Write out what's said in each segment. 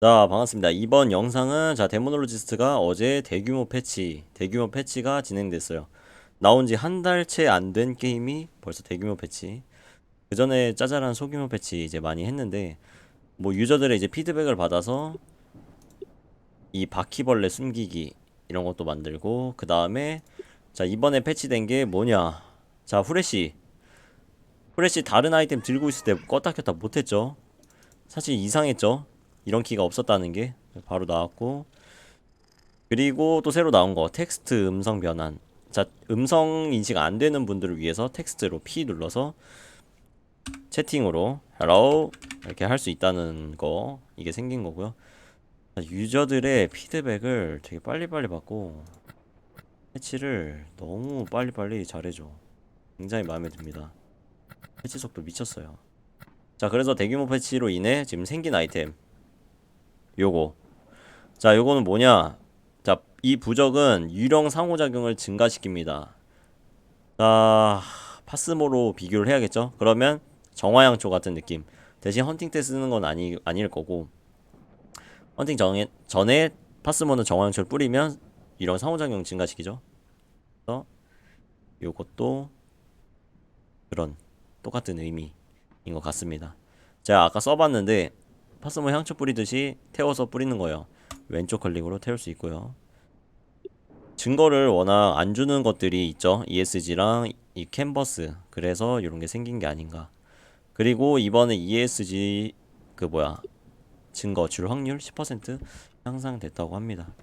자, 반갑습니다. 이번 영상은 자, 데모놀로지스트가 어제 대규모 패치, 대규모 패치가 진행됐어요. 나온 지 한 달 채 안 된 게임이 벌써 대규모 패치. 그 전에 짜잘한 소규모 패치 이제 많이 했는데 뭐 유저들의 이제 피드백을 받아서 이 바퀴벌레 숨기기 이런 것도 만들고 그 다음에 자 이번에 패치된 게 뭐냐 자 후레쉬 후레쉬 다른 아이템 들고 있을 때 껐다 켰다 못했죠 사실 이상했죠 이런 키가 없었다는 게 바로 나왔고 그리고 또 새로 나온 거 텍스트 음성 변환. 자 음성 인식 안 되는 분들을 위해서 텍스트로 P 눌러서 채팅으로 hello 이렇게 할 수 있다는 거 이게 생긴 거고요. 유저들의 피드백을 되게 빨리빨리 받고 패치를 너무 빨리빨리 잘해줘. 굉장히 마음에 듭니다. 패치 속도 미쳤어요. 자 그래서 대규모 패치로 인해 지금 생긴 아이템 요거. 자 요거는 뭐냐? 자 이 부적은 유령 상호작용을 증가시킵니다. 자 파스모로 비교를 해야겠죠? 그러면 정화양초 같은 느낌. 대신 헌팅 때 쓰는 건 아니, 아닐 거고. 헌팅 전에, 전에 파스모는 정화양초를 뿌리면 이런 상호작용 증가시키죠? 그래서 요것도 그런 똑같은 의미인 것 같습니다. 제가 아까 써봤는데 파스모 향초 뿌리듯이 태워서 뿌리는 거예요. 왼쪽 클릭으로 태울 수 있고요. 증거를 워낙 안 주는 것들이 있죠. ESG랑 이 캔버스. 그래서 이런 게 생긴 게 아닌가. 그리고 이번에 ESG 그 뭐야 증거 줄 확률 10% 향상됐다고 합니다.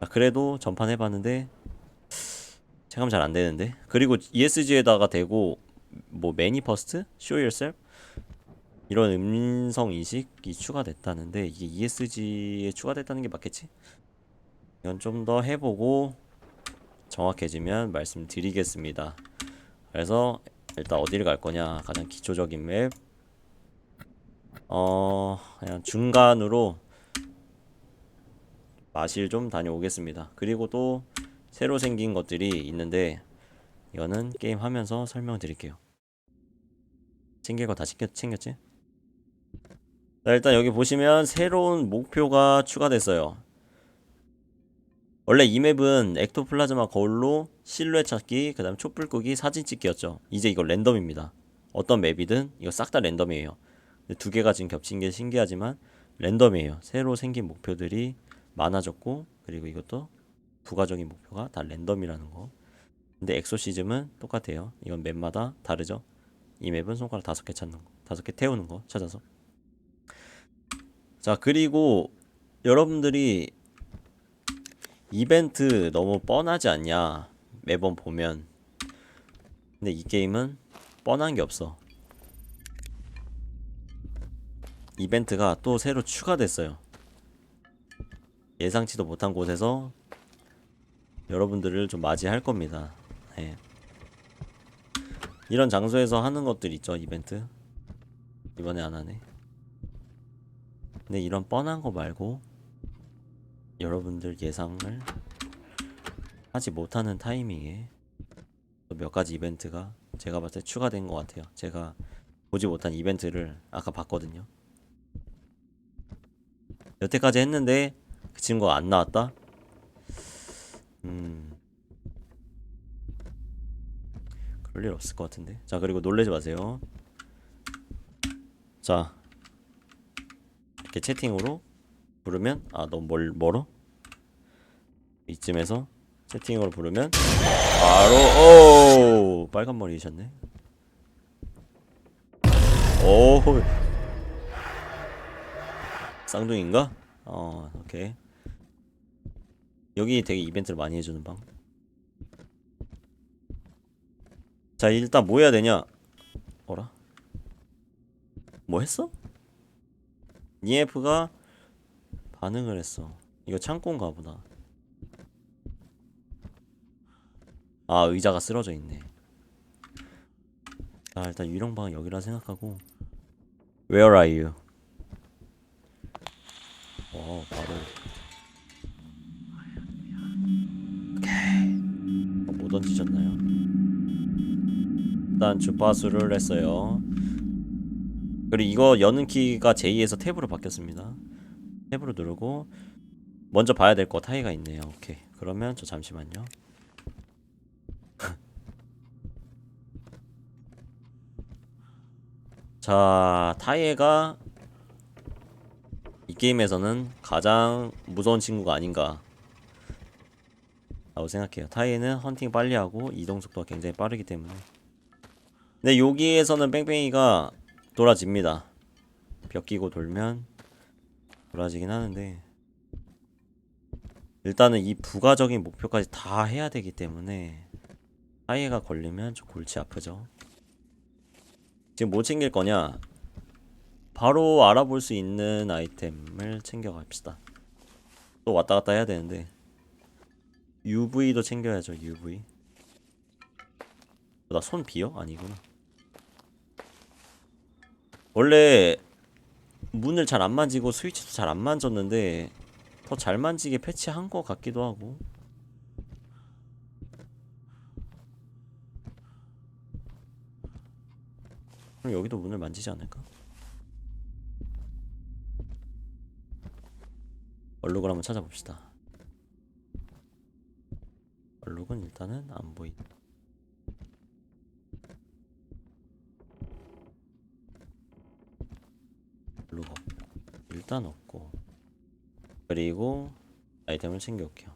아, 그래도 전판 해봤는데 체감 잘 안 되는데. 그리고 ESG에다가 대고 뭐 매니퍼스트, show yourself 이런 음성 인식이 추가됐다는데 이게 ESG에 추가됐다는 게 맞겠지? 이건 좀 더 해보고 정확해지면 말씀드리겠습니다. 그래서 일단 어디를 갈 거냐 가장 기초적인 맵. 어 그냥 중간으로 마실 좀 다녀오겠습니다. 그리고 또 새로 생긴 것들이 있는데 이거는 게임 하면서 설명드릴게요. 챙길 거 다 챙겼, 챙겼지? 자, 일단 여기 보시면 새로운 목표가 추가됐어요. 원래 이 맵은 엑토플라즈마 거울로 실루엣 찾기, 그 다음 촛불 끄기, 사진 찍기였죠. 이제 이거 랜덤입니다. 어떤 맵이든 이거 싹 다 랜덤이에요. 두 개가 지금 겹친 게 신기하지만 랜덤이에요. 새로 생긴 목표들이 많아졌고, 그리고 이것도 부가적인 목표가 다 랜덤이라는 거. 근데 엑소시즘은 똑같아요. 이건 맵마다 다르죠. 이 맵은 손가락 다섯 개 찾는 거, 다섯 개 태우는 거 찾아서. 자, 그리고 여러분들이 이벤트 너무 뻔하지 않냐? 매번 보면. 근데 이 게임은 뻔한 게 없어. 이벤트가 또 새로 추가됐어요. 예상치도 못한 곳에서 여러분들을 좀 맞이할 겁니다. 네. 이런 장소에서 하는 것들 있죠, 이벤트. 이번에 안 하네. 근데 이런 뻔한 거 말고 여러분들 예상을 하지 못하는 타이밍에 또몇 가지 이벤트가 제가 봤을 때 추가된 것 같아요. 제가 보지 못한 이벤트를 아까 봤거든요. 여태까지 했는데 그 친구가 안 나왔다? 음. 그럴 일 없을 것 같은데. 자, 그리고 놀래지 마세요. 자, 이렇게 채팅으로 부르면 아 너무 멀, 멀어? 이쯤에서 채팅으로 부르면 바로 오 빨간 머리이셨네 오 쌍둥이인가? 어 오케이 여기 되게 이벤트를 많이 해주는 방. 자 일단 뭐 해야 되냐? 어라? 뭐 했어? 니에프가 반응을 했어. 이거 창고인가 보다. 아, 의자가 쓰러져 있네. 자, 일단 유령방은 여기라 생각하고 Where are you? 어, 바로 오케이. 어, 뭐 던지셨나요? 일단 주파수를 했어요. 그리고 이거 여는 키가 J에서 탭으로 바뀌었습니다. 탭으로 누르고 먼저 봐야 될 거 타이가 있네요. 오케이. 그러면 저 잠시만요. 자, 타이가 이 게임에서는 가장 무서운 친구가 아닌가 라고 생각해요. 타이는 헌팅 빨리 하고 이동 속도가 굉장히 빠르기 때문에. 근데 여기에서는 뺑뺑이가 돌아집니다. 벽 끼고 돌면 돌아지긴 하는데 일단은 이 부가적인 목표까지 다 해야 되기 때문에 타이가 걸리면 좀 골치 아프죠. 지금 뭐 챙길 거냐? 바로 알아볼 수 있는 아이템을 챙겨 갑시다. 또 왔다 갔다 해야 되는데 UV도 챙겨야죠. UV. 나 손 비어? 아니구나. 원래 문을 잘 안 만지고 스위치도 잘 안 만졌는데 더 잘 만지게 패치한 것 같기도 하고. 그럼 여기도 문을 만지지 않을까? 얼룩을 한번 찾아봅시다. 얼룩은 일단은 안. 얼룩 없고 일단 없고 그리고 아이템을 챙겨올게요.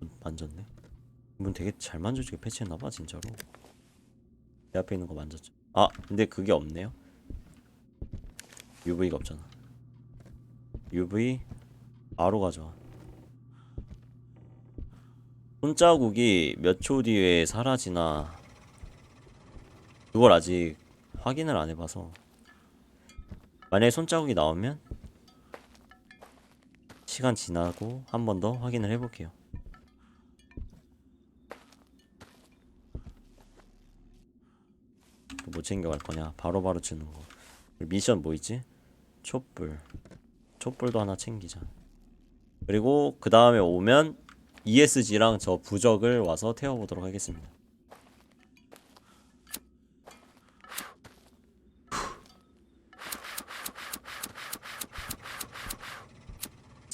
문 만졌네. 문 되게 잘 만져주게 패치했나봐 진짜로. 내 앞에 있는 거 만졌죠. 아 근데 그게 없네요. UV가 없잖아. UV 바로 가져와. 손자국이 몇 초 뒤에 사라지나 그걸 아직 확인을 안 해봐서 만약에 손자국이 나오면 시간 지나고 한 번 더 확인을 해볼게요. 뭐 챙겨갈 거냐? 바로 바로 주는 거. 미션 뭐 있지? 촛불. 촛불도 하나 챙기자. 그리고 그 다음에 오면 ESG랑 저 부적을 와서 태워보도록 하겠습니다.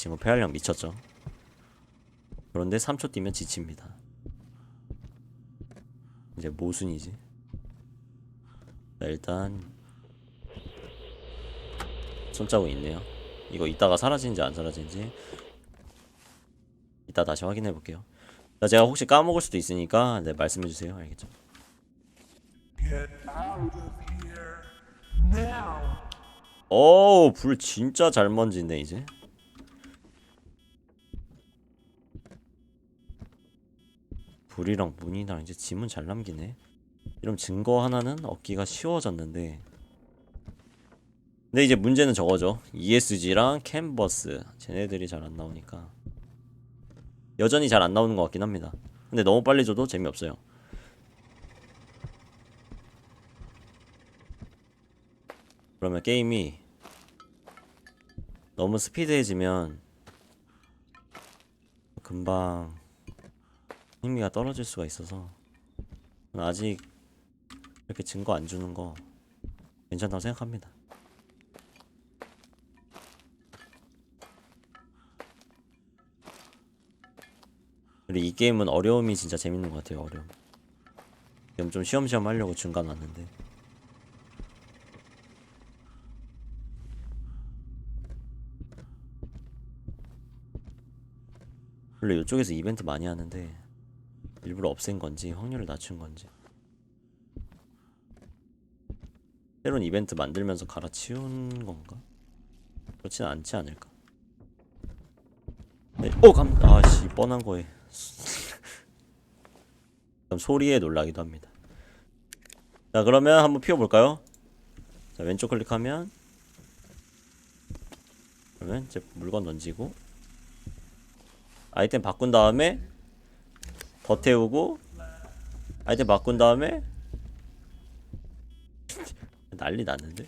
지금 폐활량 미쳤죠? 그런데 3초 뛰면 지칩니다. 이제 모순이지. 자, 일단 손자국 있네요. 이거 이따가 사라지는지 안 사라지는지 이따 다시 확인해 볼게요. 자, 제가 혹시 까먹을 수도 있으니까 네, 말씀해 주세요. 알겠죠? 오, 불 진짜 잘 먼지네 이제. 불이랑 문이랑 이제 짐은 잘 남기네. 이런 증거 하나는 얻기가 쉬워졌는데. 근데 이제 문제는 저거죠. ESG랑 캔버스 쟤네들이 잘 안 나오니까 여전히 잘 안 나오는 것 같긴 합니다. 근데 너무 빨리 줘도 재미없어요. 그러면 게임이 너무 스피드해지면 금방 흥미가 떨어질 수가 있어서 아직 이렇게 증거 안 주는 거 괜찮다고 생각합니다. 그리고 이 게임은 어려움이 진짜 재밌는 것 같아요. 어려움. 지금 좀 시험시험 하려고 중간 왔는데 원래 이쪽에서 이벤트 많이 하는데 일부러 없앤 건지 확률을 낮춘 건지 새로운 이벤트 만들면서 갈아치운 건가? 그렇진 않지 않을까? 네. 어 감, 아씨 뻔한 거에 소리에 놀라기도 합니다. 자 그러면 한번 피워볼까요? 자 왼쪽 클릭하면 그러면 이제 물건 던지고 아이템 바꾼 다음에 더 태우고 아이템 바꾼 다음에 난리 났는데?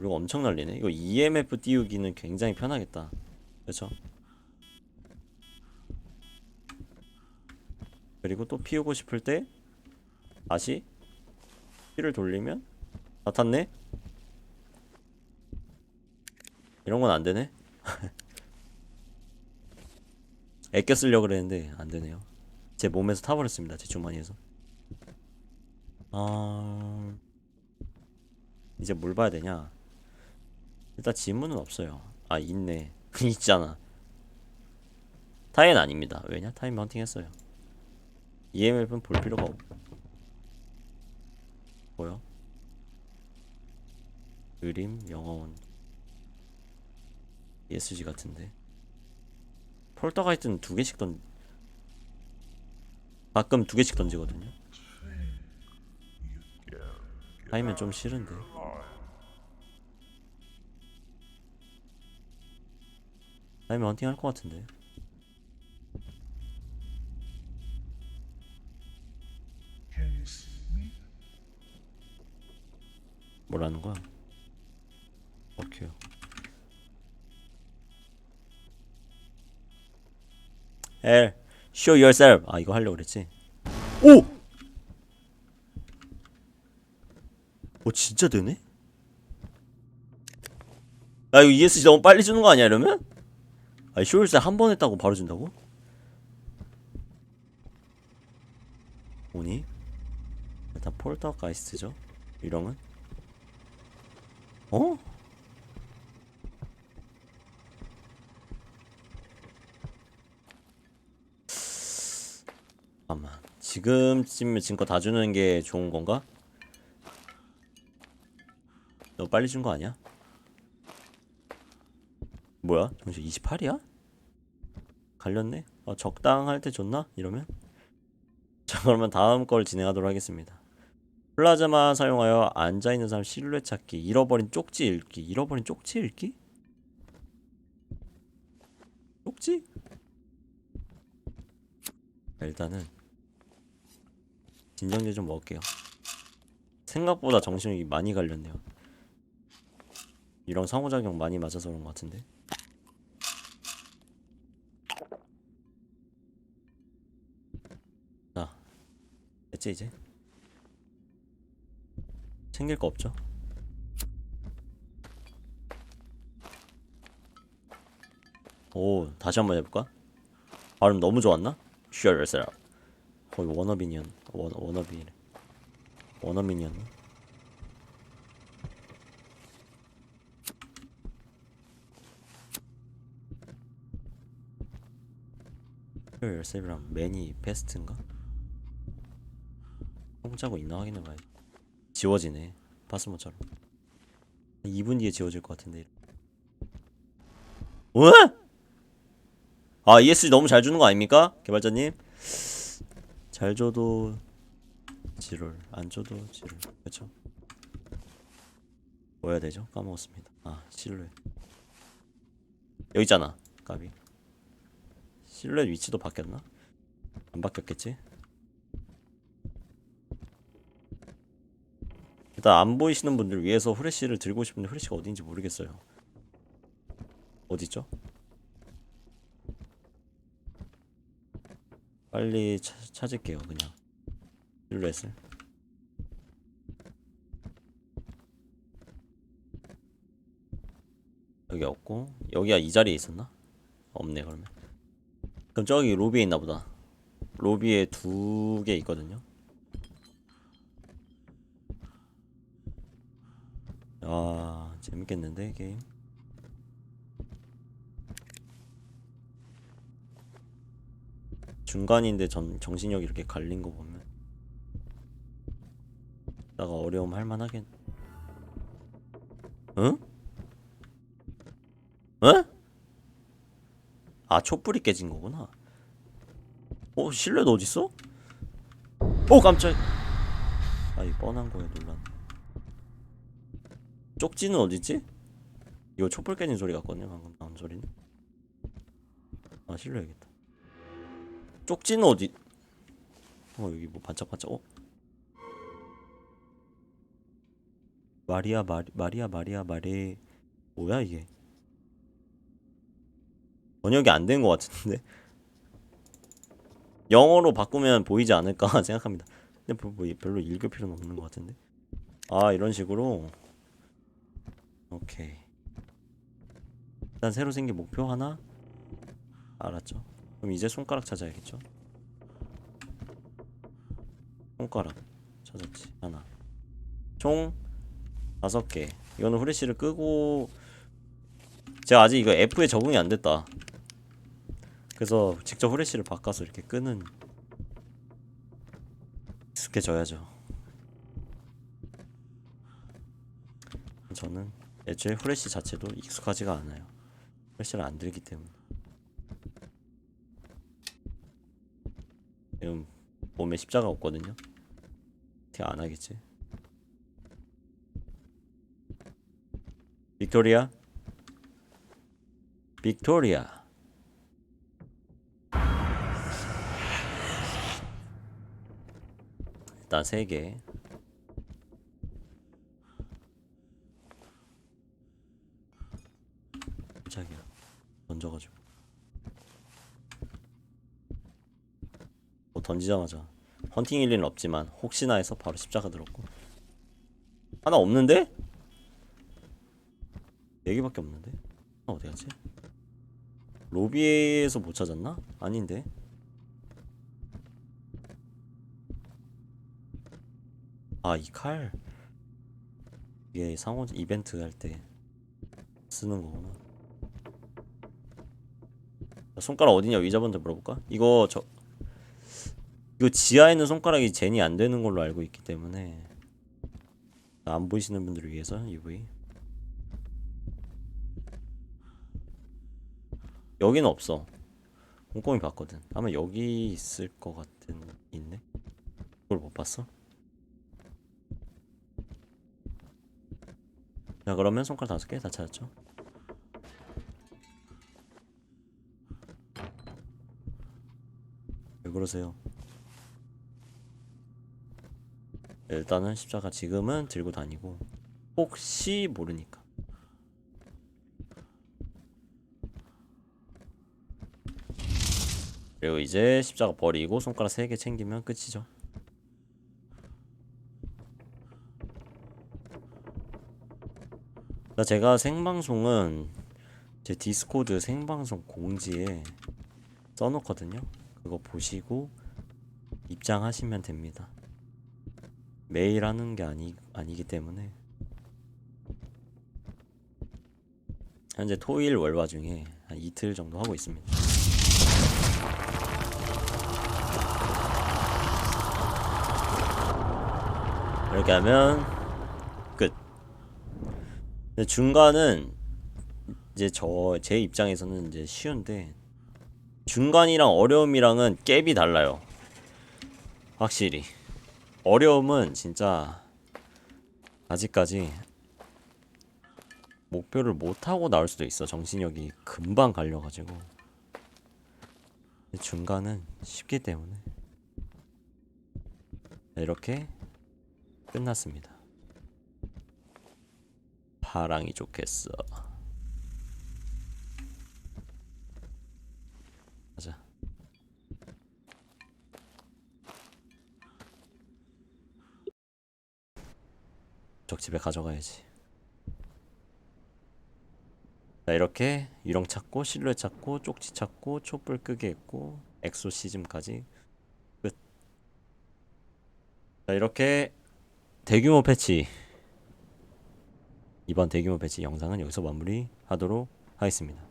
이거 엄청 날리네. 이거 EMF 띄우기는 굉장히 편하겠다. 그렇죠 그리고 또 피우고 싶을 때 다시 키를 돌리면 다 탔네? 이런 건 안 되네. 애껴 쓰려고 그랬는데 안 되네요. 제 몸에서 타버렸습니다. 제 주머니에서. 아 이제 뭘 봐야 되냐? 일단 지문은 없어요. 아 있네. 있잖아. 타인 아닙니다. 왜냐? 타임 헌팅 했어요. EMF는 볼 필요가 없. 뭐야? 그림 영어원 ESG 같은데 폴터가이트는 두 개씩 던 가끔 두 개씩 던지거든요. 타이면 좀 싫은데. 타이면 헌팅 할 것 같은데. 뭐라는 거야? 오케이. 엘, show yourself. 아 이거 하려고 그랬지. 오! 오 진짜 되네? 야 이거 ESG 너무 빨리 주는 거 아니야 이러면? 아 show yourself 한 번 했다고 바로 준다고? 뭐니? 일단 폴터가이스트죠. 유령은? 어? 잠깐만 지금쯤에 지금 거다 주는 게 좋은 건가? 너 빨리 준 거 아니야? 뭐야? 정신 28이야? 갈렸네? 어, 적당할 때 줬나? 이러면? 자 그러면 다음 걸 진행하도록 하겠습니다 플라즈마 사용하여 앉아있는 사람 실루엣 찾기 잃어버린 쪽지 읽기 잃어버린 쪽지 읽기? 쪽지? 자, 일단은 진정제 좀 먹을게요 생각보다 정신이 많이 갈렸네요 이런 상호작용 많이 맞아서 그런 것 같은데 자 됐지 이제 챙길 거 없죠? 오 다시 한번 해볼까? 발음 너무 좋았나? Show yourself 거의 워너비니언 원, 워너비래 워너민이었나? Show yourself이랑 매니 베스트인가? 홍자고 있나 확인해봐야지 지워지네 파스모처럼 2분 뒤에 지워질 것 같은데 어? 아 ESG 너무 잘 주는 거 아닙니까? 개발자님 잘 줘도 지롤 안 줘도 지롤 그쵸? 뭐 해야 되죠? 까먹었습니다 아 실루엣 여기 있잖아 까비 실루엣 위치도 바뀌었나? 안 바뀌었겠지? 일단 안 보이시는 분들 위해서 후레쉬를 들고 싶은데 후레쉬가 어딘지 모르겠어요. 어디죠? 빨리 차, 찾을게요 그냥. 실루엣을 여기 없고 여기가 이 자리에 있었나? 없네 그러면. 그럼 저기 로비에 있나 보다. 로비에 두 개 있거든요. 아 재밌겠는데 게임 중간인데 전 정신력이 이렇게 갈린 거 보면 나가 어려움 할 만하겠 응? 응? 아 촛불이 깨진 거구나 어 실내도 어딨어? 오 깜짝 아이 뻔한 거에 놀랐네 쪽지는 어딨지? 이거 촛불 깨진 소리 같거든요 방금 나온 소리는 아 실례야겠다 쪽지는 어디? 어 여기 뭐 반짝반짝 어? 마리아 마리, 마리아 마리아 마리. 뭐야 이게? 번역이 안 된 것 같은데? 영어로 바꾸면 보이지 않을까 생각합니다. 근데 뭐, 뭐 별로 읽을 필요는 없는 것 같은데? 아 이런 식으로? 오케이. 일단 새로 생긴 목표 하나? 알았죠 그럼 이제 손가락 찾아야겠죠? 손가락 찾았지. 하나. 총 다섯 개. 이거는 후레쉬를 끄고 제가 아직 이거 F에 적응이 안 됐다. 그래서 직접 후레쉬를 바꿔서 이렇게 끄는 익숙해져야죠. 저는 애초에 후레쉬 자체도 익숙하지가 않아요. 후레쉬를 안 들기 때문에 지금 몸에 십자가 없거든요. 어떻게 안 하겠지? 빅토리아? 빅토리아. 일단 세 개. 깜짝이야. 던져가지고 던지자마자 헌팅 일 리는 없지만 혹시나 해서 바로 십자가 들었고 하나 없는데? 네 개밖에 없는데? 하나 어디 갔지? 로비에서 못 찾았나? 아닌데 아 이 칼 이게 상호 이벤트 할 때 쓰는 거구나 손가락 어디냐 위자분들 물어볼까? 이거 저 이거 지하에 있는 손가락이 젠이 안 되는 걸로 알고 있기 때문에 안 보이시는 분들을 위해서 UV 여기는 없어 꼼꼼히 봤거든 아마 여기 있을 것 같은 있네 그걸 못 봤어? 자 그러면 손가락 다섯 개 다 찾았죠? 왜 그러세요? 일단은 십자가 지금은 들고 다니고 혹시 모르니까 그리고 이제 십자가 버리고 손가락 세개 챙기면 끝이죠 자, 제가 생방송은 제 디스코드 생방송 공지에 써놓거든요. 그거 보시고 입장하시면 됩니다. 매일 하는 게 아니 아니기 때문에 현재 토일 월화 중에 한 이틀 정도 하고 있습니다. 이렇게 하면 끝. 근데 중간은 이제 저 제 입장에서는 이제 쉬운데 중간이랑 어려움이랑은 갭이 달라요. 확실히 어려움은 진짜 아직까지 목표를 못 하고 나올 수도 있어. 정신력이 금방 갈려가지고 중간은 쉽기 때문에 네, 이렇게 끝났습니다. 파랑이 좋겠어. 가자. 저 집에 가져가야지. 자 이렇게 유령 찾고 실루엣 찾고 쪽지 찾고 촛불 끄게 했고 엑소시즘까지 끝. 자 이렇게 대규모 패치 이번 대규모 패치 영상은 여기서 마무리하도록 하겠습니다.